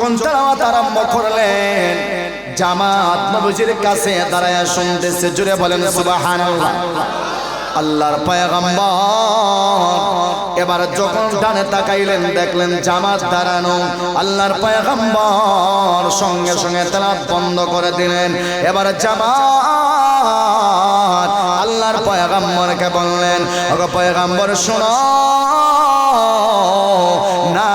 যখন তেলাওয়াত আরম্ভ করলেন, জামাত নবীজির কাছে দাঁড়ায় শুনতেছে, জুড়ে বলেন, সুবহানাল্লাহ। আল্লাহর পয়গম্বর। এবার যখন ডানে তাকাইলেন, দেখলেন জামাত দাঁড়ানো। আল্লাহর পয়গম্বর সঙ্গে সঙ্গে তেলাওয়াত বন্ধ করে দিলেন। এবার জামাত আল্লাহর পয়গম্বরকে বললেন, ওগো পয়গম্বর, শোনো। না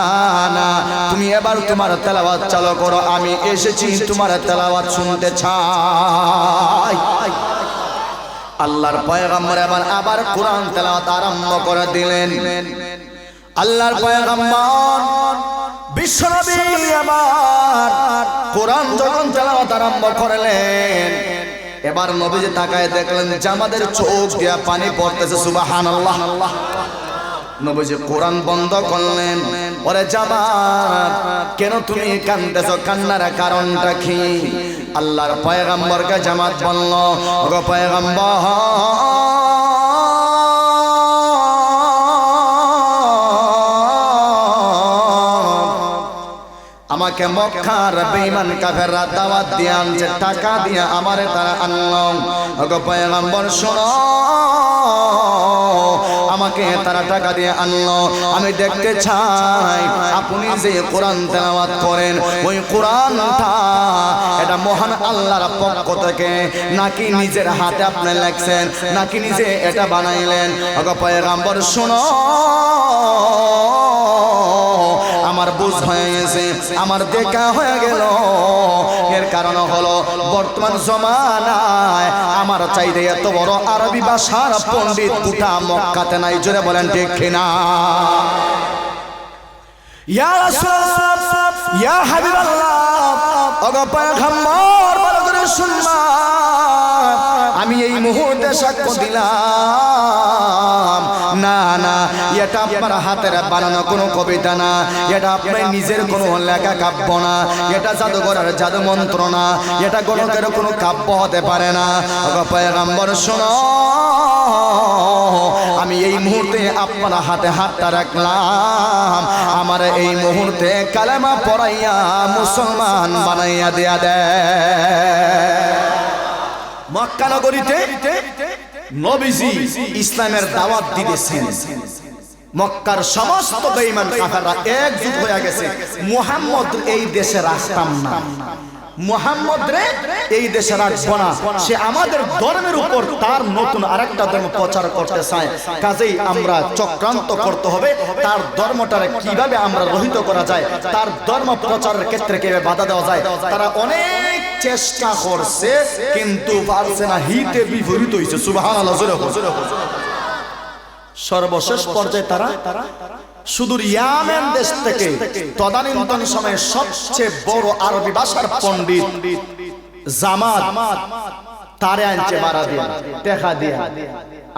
না, তুমি এবার তোমার তেলাওয়াত চালু করো, আমি এসেছি তোমার তেলাওয়াত শুনতে চাই। আল্লাহর পয়গম্বর এবার আবার কোরআন তেলাওয়াত আরম্ভ করে দিলেন। আল্লাহর পয়গম্বর, বিশ্বনবী আবার কোরআন যখন তেলাওয়াত আরম্ভ করলেন, এবার নবীজি তাকায় দেখলেন আমাদের চোখ দিয়া পানি পড়তেছে, সুবহানাল্লাহ। নবীজি কোরআন বন্ধ করলেন। ওরে জামাত, কেন তুমি কান্দেছ? কান্নার কারণটা কি? আল্লাহর পয়গাম্বরকে জামাত বলল, ওগো পয়গাম্বর, আমাকে মক্কার বেঈমান কাফেররা দাওয়াত দিয়ে আনছে, টাকা দিয়ে আমারে তারা আনলো। ওগো পয়গম্বর, শোনো আমাকে তারা টাকা দিয়ে আনলো। আমি দেখতে চাই, আপনি যে কোরআন তেলাওয়াত করেন, ওই কোরআনটা এটা মহান আল্লাহর পক্ষ থেকে নাকি নিজের হাতে আপনি লেখছেন, নাকি নিজে এটা বানাইলেন? ওগো পয়গম্বর, শোনো। বুঝ হয়ে গেছে। আমার দেখা হয়ে গেল। এর কারণ হলো, বর্তমান জমানায় আমার চাইতে এত বড় আরবি ভাষার পণ্ডিত গোটা মক্কাতে নাই। জোরে বলেন ঠিক না আমি এই মুহূর্তে সাক্ষ্য দিলাম। এটা আপনার হাতের বানানো কোনো কবিতা না, এটা আপনার নিজের কোনো লেখা কাব্য না, এটা জাদুঘরের জাদু মন্ত্র না, এটা গণকের কোনো কাব্য হতে পারে না। পয়গম্বর, শোনো, আমি এই মুহূর্তে আপনার হাতে হাতটা রাখলাম। আমার এই মুহূর্তে কালেমা পড়াইয়া মুসলমান বানাইয়া দেয়া দেয় মক্কা নগরীতে নবীজি ইসলামের দাওয়াত দিতেছেন। মক্কার সমস্ত বেঈমান কাফেররা একজুট হয়ে গেছে। মুহাম্মদ এই দেশে রাখতাম না। মোহাম্মদ রে এই দেশে রাখব না। সে আমাদের ধর্মের উপর তার নতুন আরেকটা ধর্ম প্রচার করতে চায়। কাজেই আমরা চক্রান্ত করতে হবে। তার ধর্মটারে কীভাবে আমরা রহিত করা যায়? তার ধর্ম প্রচারের ক্ষেত্রে কীভাবে বাধা দেওয়া যায়? তারা অনেক চেষ্টা করছে, কিন্তু পারছে না। হিতে বিপরীত হয়েছে জোরে হোক। সর্বশেষ পর্যায়ে তারা সুদূর ইয়ামেন দেশ থেকে তদানীন্তন সময়ে সবচেয়ে বড় আরবি ভাষার পণ্ডিত জামাত।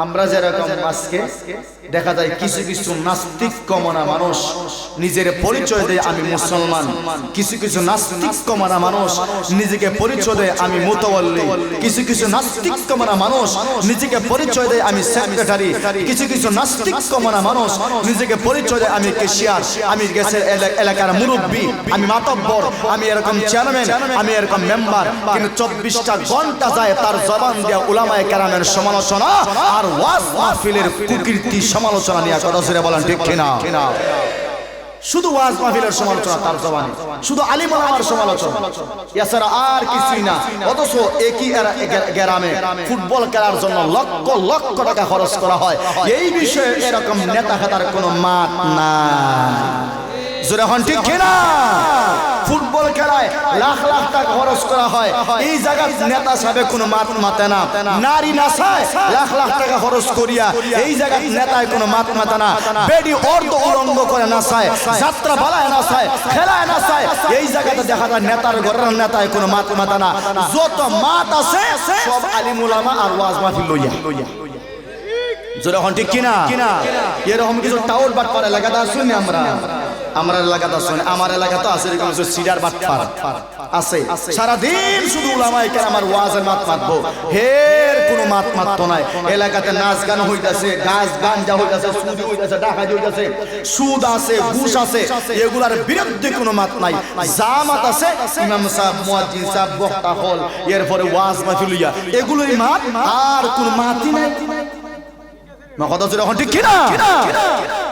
আমরা যেরকম আজকে, দেখা যায় কিছু কিছু নাস্তিক কমনা মানুষ, নিজের পরিচয় দেয় আমি মুসলমান। কিছু কিছু নাস্তিক কমনা মানুষ, নিজেকে পরিচয় দেয় আমি কিছু কিছু নাস্তিক কমনা মানুষ, নিজেকে পরিচয় দেয় আমি সেক্রেটারি। কিছু কিছু নাস্তিক কমনা মানুষ, নিজেকে পরিচয় দেয় আমি কেশিয়ার আমি গেছে এলাকার মুরব্বী, আমি মাতব্বর, আমি এরকম চেয়ারম্যান, আমি এরকম মেম্বার। কিন্তু চব্বিশটা ঘণ্টা যায় তার জবান দিয়া উলামায়ে কেরামের সমালোচনা আর ওয়াজ মাহফিলের কুকীর্তি সমালোচনা নিয়ে কথা জোরে বলেন ঠিক কিনা? শুধু ওয়াজ মাহফিলের সমালোচনা তার জবানে শুধু আলিম ওলামার সমালোচনা। এছাড়া আর কিছুই না অথচ একই গ্রামে ফুটবল খেলার জন্য লক্ষ লক্ষ টাকা খরচ করা হয়। এই বিষয়ে এরকম নেতা খাতার কোনো মাত না জোরে হন ঠিক কিনা? ফুটবল খেলায় লাখ লাখ টাকা খরচ করা হয়। এই জায়গায় নেতা সাহেব কোনো মাত মাতে না। নারী নাচায় লাখ লাখ টাকা খরচ করিয়া এই জায়গায় নেতায় কোনো মাত মাতে না। বেডি অর্ধ উলঙ্গ করে নাচায় যাত্রা বালায় নাচায় খেলায় নাচায় এই জায়গাতে দেখা যায় নেতার ঘরের নেতায় কোনো মাত মাতে না। যত মাত আছে সব আলিমুলামা আর ওয়াজ মাহফিল লইয়া। জোরে হন ঠিক কিনা? এরকম কিছু টাউল বাট পারে লাগাতে শুনি আমরা। আমার এলাকা তো আছে আমার এলাকা তো আছে, এরকম সিডার বাটপার আছে। সারাদিন শুধু উলামায়ে কেরামার ওয়াজের মাত মাতবো হের কোনো মাত মাততো নাই। এলাকাতে নাচ গান হইতাছে, গাছ গাঞ্জা হইতাছে সুদ হইতাছে, ডাকাতি হইতাছে, সুদ আছে, ঘুষ আছে, এগুলার বিরুদ্ধে কোনো মাত নাই। জামাত আছে, ইমাম সাহেব, মুয়াজ্জিন সাহেব, বক্তা হল, এরপরে ওয়াজ মাহফিলিয়া এগুলোই মাত আর কোনো মাতই নাই। কথা হচ্ছে এখন ঠিক কিনা?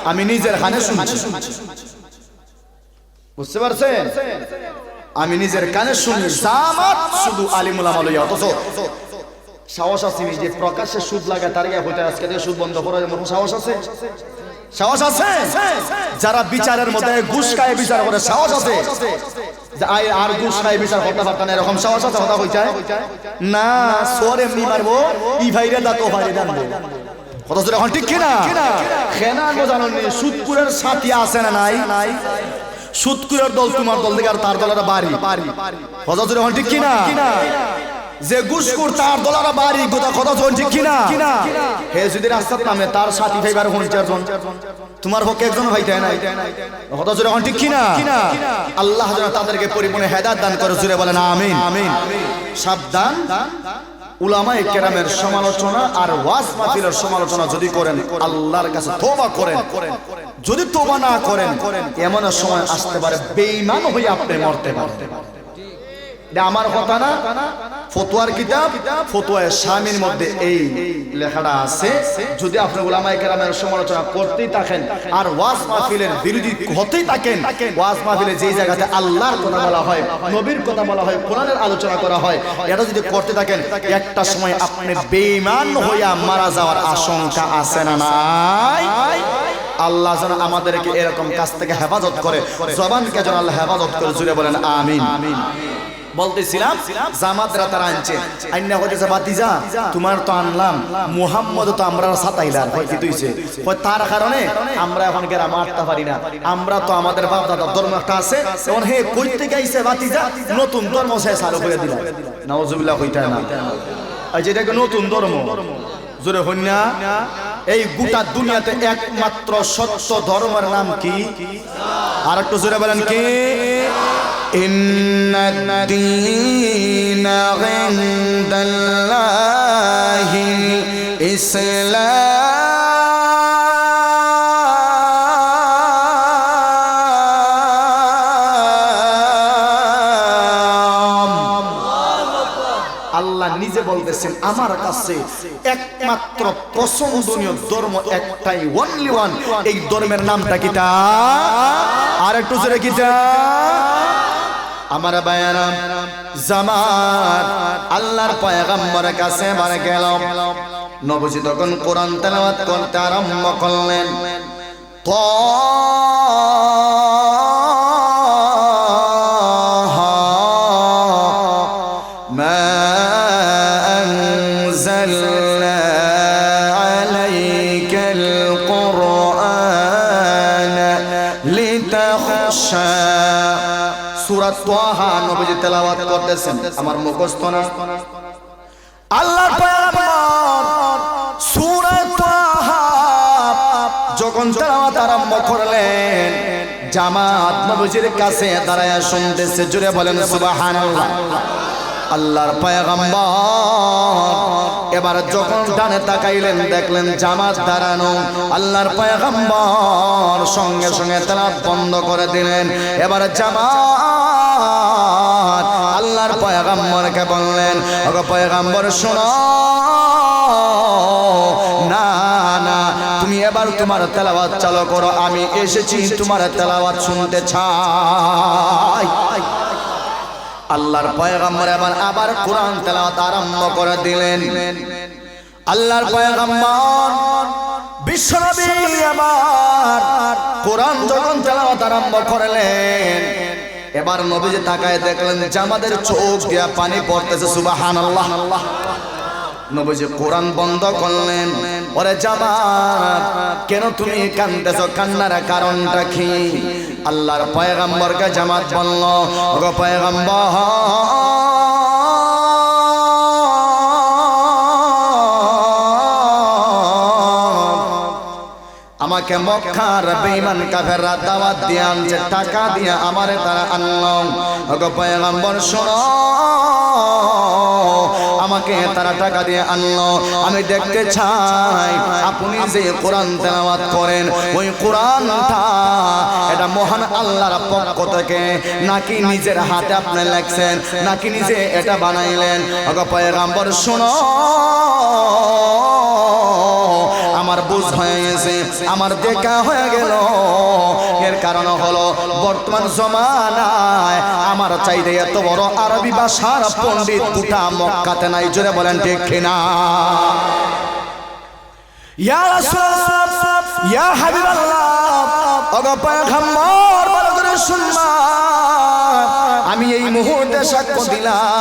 আমি নিজের কানে শুনছি। বুঝতে পারছেন? আমি নিজের কানে শুনি জামাত শুধু আলিমুল আমলইয়া অথচ সাহস আছে যে প্রকাশ্যে সুদ লাগা তার গায়ে হইতে আজকে থেকে সুদ বন্ধ করার মতো সাহস আছে? সাহস আছে? যারা বিচারের মধ্যে ঘুষ খায়, বিচার করে সাহস আছে? আর ঘুষ খায়, বিচার করতে না, এরকম সাহস আছে? কথা হইছে না সোর এমনি মারবো, ই ভাইরে দা তো ভাইরে দান কত জোরে এখন ঠিক কিনা? খেনা বোঝানো নেই সুদপুরের সাথী আছে না নাই? সুদকুরের দল তোমার দল থেকে আর তার দলের বাড়ি। কথা জোরে ঠিক কিনা? যে ঘুষখোর তার দলারা বাড়ি গোটা কথা ঠিক কিনা? হে যদি রাস্তার নামে তার সাথী ভাইবার হন চারজন, তোমার পক্ষে একজন ভাই তাই না কথা জোরে এখন ঠিক কিনা? আল্লাহ যেন তাদেরকে পরিপূর্ণ হেদাত দান করে জুড়ে বলেন আমিন আমিন। সাবধান। উলামায়ে কেরামের সমালোচনা আর ওয়াজ মাহফিলের সমালোচনা যদি করেন, আল্লাহর কাছে তওবা করেন, যদি তওবা না করেন, এমন সময় আসতে পারে, বেঈমান হয়ে আপনি মরতে পারেন। এটা আমার কথা না। ফতোয়ার কিতাব, ফতোয়ায় স্বামীর মধ্যে এই লেখাটা আছে। যদি আপনি উলামায়ে কেরামের সমালোচনা করতেই থাকেন আর ওয়াজ মাহফিলের বিরোধী হতেই থাকেন, ওয়াজ মাহফিলে যেই জায়গাতে আল্লাহর কথা বলা হয়, নবীর কথা বলা হয়, কোরআনের আলোচনা করা হয়, এটা যদি করতে থাকেন, একটা সময় আপনি বেঈমান হইয়া মারা যাওয়ার আশঙ্কা আছে না নাই? আল্লাহ যেন আমাদেরকে এরকম কাজ থেকে হেফাজত করে, জবানকে যেন আল্লাহ হেফাজত করে, জুড়ে বলেন আমিন আমিন। বলতেছিলাম, জামাতরা তারা আনছে। আইনা হইতেছে বাতিজা তোমার তো আনলাম। মুহাম্মদ তো আমরা সাতাইলাম। হয় কি তুইছে? হয় তার কারণে আমরা এখন গেরা মারতে পারি না। আমরা তো আমাদের বাপ দাদা ধর্ম একটা আছে। এখন হে কই থেকে আইছে বাতিজা নতুন ধর্ম সে চালু করে দিলাম। নাউজুবিল্লাহ কইতা না। আর যেটাকে নতুন ধর্ম। জোরে হন্যা এই গোটা দুনিয়াতে একমাত্র সত্য ধর্মের নাম কি? আর একটু জোরে বলেন কি? إن الدين عند الله الإسلام আল্লাহ নিজে বলতেছেন আমার কাছে একমাত্র পছন্দনীয় ধর্ম একটাই ওনলি ওয়ান এই ধর্মের নামটা কিটা আর একটু জোরে কিটা আমার বায়ারাম জামাত আল্লাহর পয়গম্বরের কাছে মার গেল নবজি তখন কোরআন তেলাওয়াত করতে আরম্ভ করলেন। ما যখন আরম্ভ করলেন, জামাত কাছে দাঁড়ায় শুনতেছে জুড়ে বলেন, সুবহানাল্লাহ। আল্লাহর পয়গম্বর এবার যখন ডানে তাকাইলেন, দেখলেন জামাত দাঁড়ানো। আল্লাহর পয়গম্বর সঙ্গে সঙ্গে তারা বন্ধ করে দিলেন। এবার জামাত পয়গম্বরকে বললেন, ওগো পয়গম্বর, শোনো। না না, তুমি এবার তোমার তেলাওয়াত চালু করো, আমি এসেছি তোমার তেলাওয়াত শুনতে চাই। আল্লাহর পয়গম্বর এবার আবার কোরআন তেলাওয়াত আরম্ভ করে দিলেন। আল্লাহর পয়গম্বর, বিশ্বনবী আবার কোরআন যখন তেলাওয়াত আরম্ভ করলেন এবার নবীজি তাকায় দেখলেন জামাদের চোখ দিয়া পানি পড়তেছে, সুবহানাল্লাহ। নবীজি কোরআন বন্ধ করলেন। ওরে জামাত, কেন তুমি কান্দেছ? কান্নার কারণটা কি? আল্লাহর পয়গাম্বরকে জামাত বলল, ওগো পয়গম্বর আমাকে মক্কার বেঈমান কাফেররা দাওয়াত দিয়ে আনছে, টাকা দিয়ে আমারে তারা আনলো। ওগো পয়গম্বর, শোনো। আমাকে তারা টাকা দিয়ে আনলো। আমি দেখতে চাই, আপনি যে কোরআন তেলাওয়াত করেন, ওই কোরআনটা এটা মহান আল্লাহর পক্ষ থেকে নাকি নিজের হাতে আপনি লেখছেন, নাকি নিজে এটা বানাইলেন? ওগো পয়গম্বর, শোনো। হয়ে গেছে আমার দেখা হয়ে গেল। এর কারণ হলো, বর্তমান জমানায় আমার চাইতে এত বড় আরবি ভাষার পণ্ডিত দুটা মক্কাতে নাই, জোরে বলেন ঠিক কিনা? ইয়া রাসূলুল্লাহ, ইয়া হাবিবাল্লাহ আমি এই মুহূর্তে সাক্ষ্য দিলাম।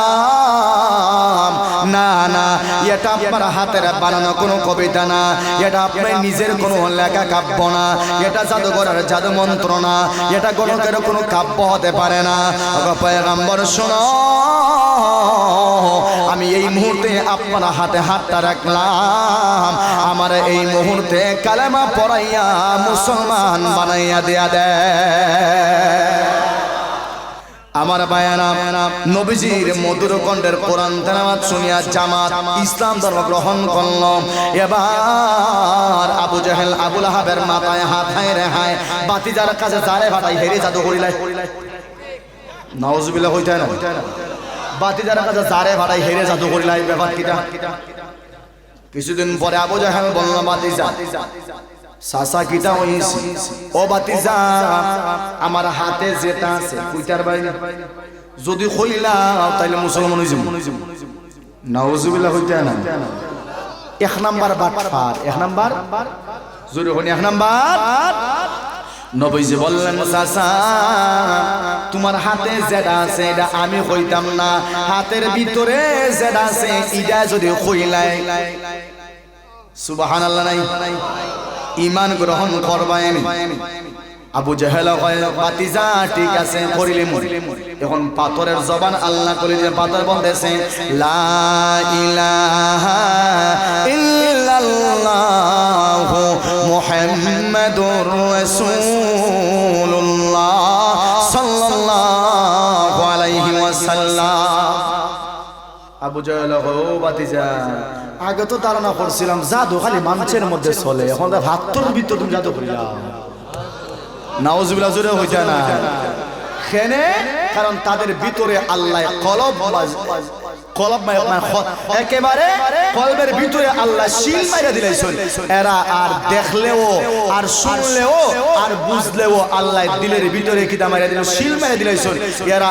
না না। এটা আপনার হাতের বানানো কোনো কবিতা না। এটা আপনার নিজের কোনো লেখা কাব্য না। এটা জাদুঘরের জাদু মন্ত্র না। এটা গণকের কোনো কাব্য হতে পারে না। ওগো শোনো। আমি এই মুহূর্তে আপনার হাতে হাতটা রাখলাম। আমার এই মুহূর্তে কালেমা পড়াইয়া মুসলমান বানাইয়া দেয়া দেয়। আমার বায়ানা, নবীজির মধুর কণ্ঠের কোরআন তেলাওয়াত শুনিয়া জামাত ইসলাম ধর্ম গ্রহণ করল। এবার আবু জাহেল আবুল আহাবের মাথায় হাত হায় রে হায়, বাতিজার কাছে জারে ভাটাই হেরে জাদু করিলাই নাউজুবিল্লাহ হইতে না? বাতিজার কাছে জারে ভাটাই হেরে জাদু করিলাই ব্যাপার কিটা? কিছুদিন পরে আবু জাহেল বলল, বাতিজা সাসা কিটা হইছি ও বাতিজা, আমার হাতে যেটা আছে কুইটার বাইরে। যদি কইলা, তাইলে মুসলমান হইছি নাউজুবিল্লাহ হইতে না। এক নাম্বার বাটফার এক নাম্বার। জোরে হনি, এক নাম্বার। নবীজি বললেন, সাসা, তোমার হাতে যেটা আছে, এটা আমি কইতাম না। হাতের ভিতরে যেটা আছে ইটা যদি কইলাই। সুবহানাল্লাহ নাই? ইমান গ্রহণ করবায়নি। আবু জাহেল বাতিজা, ঠিক আছে করিলে মরিলে এখন পাথরের জবান আল্লাহ করি যে পাথর ইল্লাল্লাহ মুহাম্মাদুর রাসূলুল্লাহ সাল্লাল্লাহু আলাইহি আবু জাহেল বাতিজা আগে তো ধারণা করছিলাম জাদু খালি মানুষের মধ্যে চলে। এখন তো ভাত্তর ভিতর তুমি জাদু করিলাম নাওজুবিল্লাহ জোরে হইতে না? খেনে কারণ তাদের ভিতরে আল্লাহ কলব কলব একেবারে কলবের ভিতরে আল্লাহ শিল মাইরা দিলাইছেন এরা আর দেখলেও আর শুনলেও আর বুঝলেও আল্লাহ দিলের ভিতরে কিতা মাইরা দিল শিল মাইরা দিলাইছেন এরা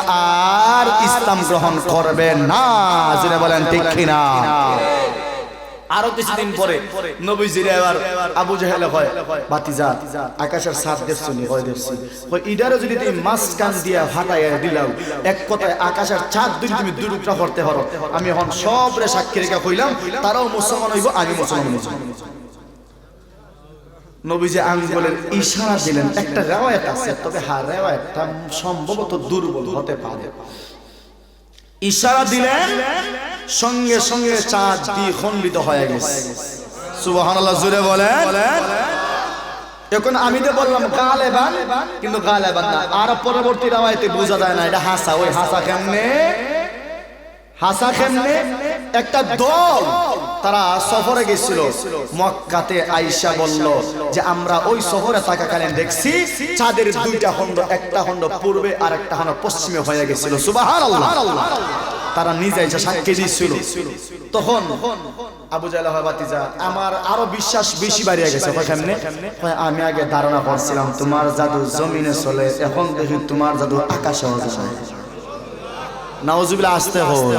আর ইসলাম গ্রহণ করবে না যেটা বলেন ঠিক কিনা? আরও কিছুদিন পরে নবীজির এবার আবু জাহেল হয় বাতিজা আকাশের সাত দেখছনি হয় দেখছি। কই ইডারে যদি তুমি মাছ কান দিয়া ফাটাইয়া দিলাও এক কথায় আকাশের চাঁদ যদি তুমি দুটুকরা করতে পারো আমি এখন সব রে সাক্ষী রেখা কইলাম তারাও মুসলমান হইব আমি মুসলমান হইব। নবীজি আঙ্গুলের ইশারা দিলেন একটা রেওয়ায়ত আছে তবে হ্যাঁ রেওয়ায়তটা সম্ভবত দুর্বল হতে পারে। ইশারা দিলেন সঙ্গে সঙ্গে চাঁদ দিয়ে খণ্ডিত হয়ে গেছে। সুবহানাল্লাহ জুড়ে বলেন। এখন আমি তো বললাম গালেবান, কিন্তু গালেবান না। আর পরবর্তী রাওয়ায়তে বোঝা যায় না, এটা হাসা। ওই হাসা কেমনে? হাসা কেমনে? একটা দল তারা সফরে গেছিল। মক্কাতে আইসা বলল যে, আমরা ওই শহরে থাকাকালীন দেখছি চাঁদের দুইটা খণ্ড একটা খণ্ড পূর্বে আর একটা খণ্ড পশ্চিমে হয়ে গেছিল। সুবহানাল্লাহ। তারা নিজে এসে সাক্ষী দিচ্ছিল তখন আবু জাহেল হয় বাতিজা আমার আরও বিশ্বাস বেশি বাড়িয়ে গেছে। আমি আগে ধারণা করছিলাম তোমার জাদু জমিনে চলে, এখন দেখি তোমার জাদু আকাশে নাওজুবিল্লাহ আসতে হয়।